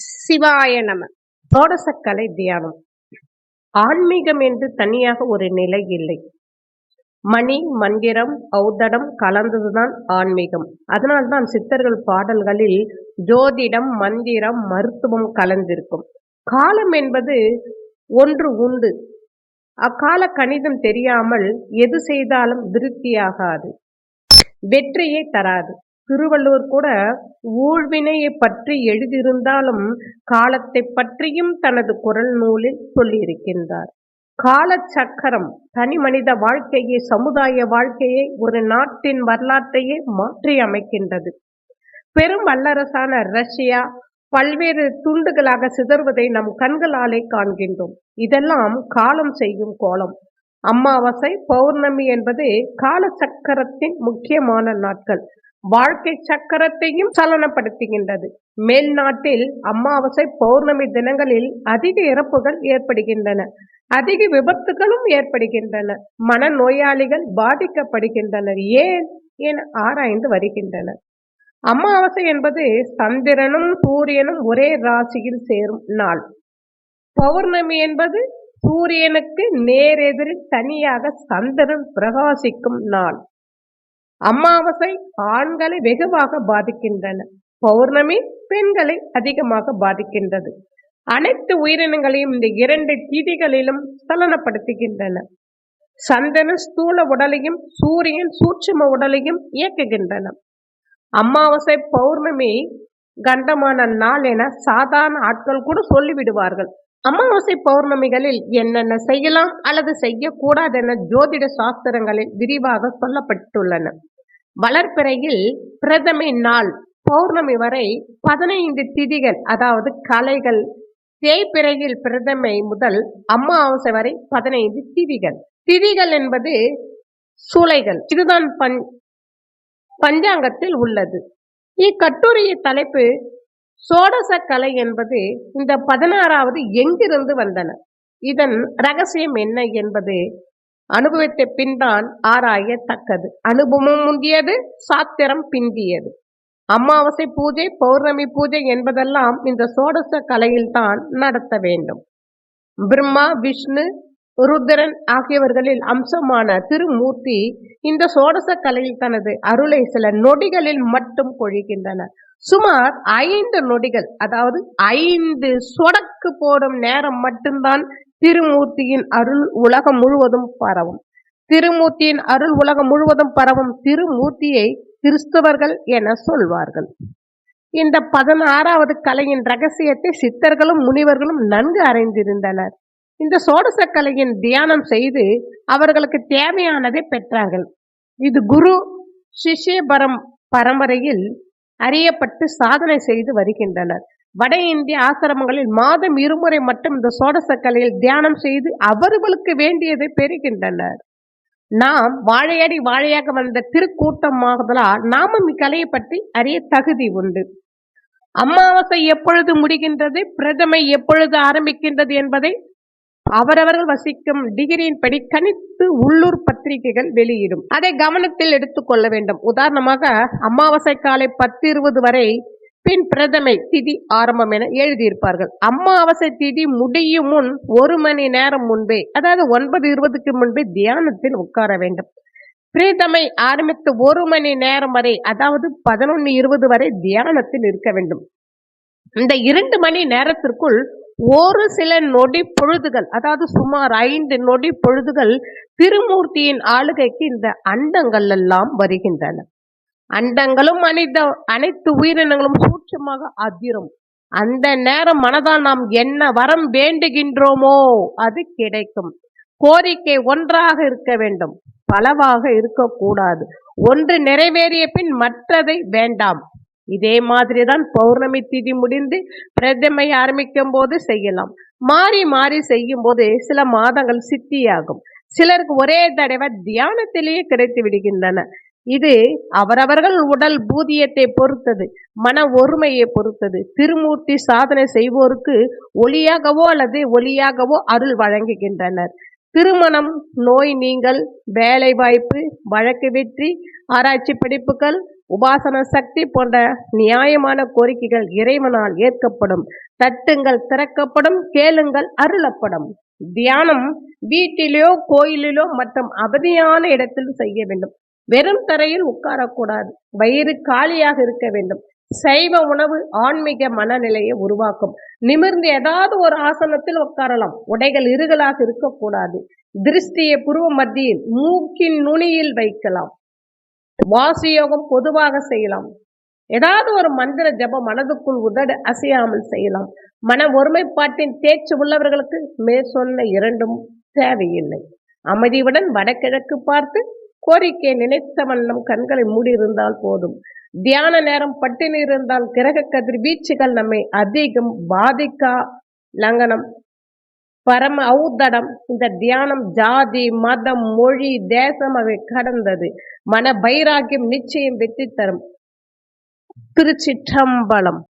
சிவாய நம. சோடசக்கலை தியானம். ஆன்மீகம் என்று தனியாக ஒரு நிலை இல்லை. மணி மந்திரம் ஔதடம் கலந்ததுதான் ஆன்மீகம். அதனால்தான் சித்தர்கள் பாடல்களில் ஜோதிடம் மந்திரம் மருத்துவம் கலந்திருக்கும். காலம் என்பது ஒன்று உண்டு. அக்கால கணிதம் தெரியாமல் எது செய்தாலும் திருப்தியாகாது வெற்றியை தராது. திருவள்ளுவர் கூட ஊழ்வினையை பற்றி எழுதியிருந்தாலும் காலத்தை பற்றியும் தனது குரல் நூலில் சொல்லியிருக்கின்றார். கால சக்கரம் தனி மனித வாழ்க்கையை சமுதாய வாழ்க்கையை ஒரு நாட்டின் வரலாற்றையே மாற்றி அமைக்கின்றது. பெரும் வல்லரசான ரஷ்யா பல்வேறு துண்டுகளாக சிதறுவதை நம் கண்களாலே காண்கின்றோம். இதெல்லாம் காலம் செய்யும் கோலம். அமாவாசை பௌர்ணமி என்பது கால சக்கரத்தின் முக்கியமான நாட்கள். வாழ்க்கை சக்கரத்தையும் சலனப்படுத்துகின்றது. மேல் நாட்டில் அமாவாசை பௌர்ணமி தினங்களில் அதிக இறப்புகள் ஏற்படுகின்றன. அதிக விபத்துகளும் ஏற்படுகின்றன. மன நோயாளிகள் பாதிக்கப்படுகின்றனர். ஏன்? என ஆராய்ந்து வருகின்றனர். அமாவாசை என்பது சந்திரனும் சூரியனும் ஒரே ராசியில் சேரும் நாள். பௌர்ணமி என்பது சூரியனுக்கு நேரெதிரில் தனியாக சந்திரன் பிரகாசிக்கும் நாள். அமாவாசை ஆண்களை வெகுவாக பாதிக்கின்றன. பௌர்ணமி பெண்களை அதிகமாக பாதிக்கின்றது. அனைத்து உயிரினங்களையும் இந்த இரண்டு திதிகளிலும் சலனப்படுத்துகின்றன. சந்தன ஸ்தூல உடலையும் சூரியன் சூட்சும உடலையும் இயக்குகின்றன. அமாவாசை பௌர்ணமி கண்டமான நாள் என சாதாரண ஆட்கள் கூட சொல்லிவிடுவார்கள். அமாவாசை பௌர்ணமிகளில் என்னென்ன செய்யலாம் அல்லது செய்யக்கூடாது என ஜோதிட சாஸ்திரங்களில் விரிவாக சொல்லப்பட்டுள்ளன. வளர்ப்பிறையில் பிரதமை நாள் பௌர்ணமி வரை பதினைந்து திதிகள் அதாவது கலைகள் தேய்பிறையில் பிரதமை முதல் அமாவாசை வரை பதினைந்து திதிகள். திதிகள் என்பது சூளைகள். இதுதான் பஞ் பஞ்சாங்கத்தில் உள்ளது. இக்கட்டுரையின் தலைப்பு சோடச கலை என்பது இந்த பதினாறாவது எங்கிருந்து வந்தன? இதன் ரகசியம் என்ன என்பது அனுபவித்த பின்தான் ஆராயத்தக்கது. அனுபவம் முந்தியது சாத்திரம் பிந்தியது. அமாவாசை பூஜை பௌர்ணமி பூஜை என்பதெல்லாம் இந்த சோடச கலையில்தான் நடத்த வேண்டும். பிரம்மா விஷ்ணு ருத்ரன் ஆகியவர்களில் அம்சமான திருமூர்த்தி இந்த சோடச கலையில் தனது அருளை சில நொடிகளில் மட்டும் பொழிகின்றன சுமார் ஐந்து நொடிகள் அதாவது ஐந்து சொடக்கு போடும் நேரம் மட்டும்தான் திருமூர்த்தியின் அருள் உலகம் முழுவதும் பரவும். திருமூர்த்தியின் அருள் உலகம் முழுவதும் பரவும் திருமூர்த்தியை கிறிஸ்தவர்கள் என சொல்வார்கள். இந்த பதினாறாவது கலையின் ரகசியத்தை சித்தர்களும் முனிவர்களும் நன்கு அறிந்திருந்தனர். இந்த சோடசக்கலையின் தியானம் செய்து அவர்களுக்கு தேவையானதை பெற்றார்கள். இது குரு சிஷ்ய பரம் பரம்பரையில் அறியப்பட்டு சாதனை செய்து வருகின்றனர். வட இந்திய ஆசிரமங்களில் மாதம் இருமுறை மட்டும் இந்த சோடசக்கலையில் தியானம் செய்து அவர்களுக்கு வேண்டியதை பெறுகின்றனர். நாம் வாழையடி வாழையாக வந்த திருக்கூட்டமாகதலால் நாமும் இக்கலையை பற்றி அறிய தகுதி உண்டு. அமாவாசை எப்பொழுது முடிகின்றது? பிரதமை எப்பொழுது ஆரம்பிக்கின்றது என்பதை அவரவர்கள் வசிக்கும் டிகிரியின் படி கணித்து உள்ளூர் பத்திரிகைகள் வெளியிடும். அதை கவனத்தில் எடுத்துக்கொள்ள வேண்டும். உதாரணமாக அமாவாசை காலை பத்து இருபது வரை பின் பிரதமை திதி ஆரம்பம் என எழுதியிருப்பார்கள். அமாவாசை திதி முடியும் முன் ஒரு மணி நேரம் முன்பே அதாவது ஒன்பது இருபதுக்கு முன்பே தியானத்தில் உட்கார வேண்டும். பிரீதமை ஆரம்பித்து ஒரு மணி நேரம் வரை அதாவது பதினொன்று இருபது வரை தியானத்தில் இருக்க வேண்டும். இந்த இரண்டு மணி நேரத்திற்குள் ஒரு சில நொடி பொழுதுகள் அதாவது சுமார் ஐந்து நொடி பொழுதுகள் திருமூர்த்தியின் ஆளுகைக்கு இந்த அண்டங்கள் எல்லாம் வருகின்றன. அண்டங்களும் அனைத்த அனைத்து உயிரினங்களும் சூட்சமாக அதிரும். அந்த நேரம் மனதால் நாம் என்ன வரம் வேண்டுகின்றோமோ அது கிடைக்கும். கோரிக்கை ஒன்றாக இருக்க வேண்டும். பலவாக இருக்கக்கூடாது. ஒன்று நிறைவேறிய பின் மற்றதை வேண்டாம். இதே மாதிரி தான் பௌர்ணமி திதி முடிந்து பிரதமை ஆரம்பிக்கும் போது செய்யலாம். மாறி மாறி செய்யும் போது சில மாதங்கள் சித்தியாகும். சிலருக்கு ஒரே தடவை தியானத்திலேயே கிடைத்து விடுகின்றன. இது அவரவர்கள் உடல் பூதியத்தை பொறுத்தது மன ஒருமையை பொறுத்தது. திருமூர்த்தி சாதனை செய்வோருக்கு ஒளியாகவோ அல்லது ஒளியாகவோ அருள் வழங்குகின்றனர். திருமணம் நோய் நீங்கள் வேலை வாய்ப்பு வழக்கு வெற்றி ஆராய்ச்சி படிப்புகள் உபாசன சக்தி போன்ற நியாயமான கோரிக்கைகள் இறைவனால் ஏற்கப்படும். தட்டுங்கள் திறக்கப்படும் கேளுங்கள் அருளப்படும். தியானம் வீட்டிலோ கோயிலிலோ மற்றும் அவதியான இடத்தில் செய்ய வேண்டும். வெறும் தரையில் உட்காரக்கூடாது. வயிறு காலியாக இருக்க வேண்டும். சைவ உணவு ஆன்மீக மனநிலையை உருவாக்கும். நிமிர்ந்து ஏதாவது ஒரு ஆசனத்தில் உட்காரலாம். உடைகள் இருகலாக இருக்கக்கூடாது. திருஷ்டியை புருவ மத்தியில் மூக்கின் நுனியில் வைக்கலாம். வாசியோகம் பொதுவாக செய்யலாம். ஏதாவது ஒரு மந்திர ஜபம் மனதுக்குள் உதடு அசையாமல் செய்யலாம். மன ஒருமைப்பாட்டின் தேர்ச்சி உள்ளவர்களுக்கு மே சொன்ன இரண்டும் தேவையில்லை. அமைதியுடன் வடகிழக்கு பார்த்து கோரிக்கை நினைத்த வண்ணம் கண்களை மூடியிருந்தால் போதும். தியான நேரம் பட்டினி இருந்தால் கிரக கதிர் வீச்சுகள் நம்மை அதிகம் பாதிக்கா லங்கனம் பரம ஔதடம் இந்த தியானம் ஜாதி மதம் மொழி தேசம் அவை கடந்தது. மன பைராக்கியம் நிச்சயம் வெற்றி தரும் திருச்சிற்றம்பலம்.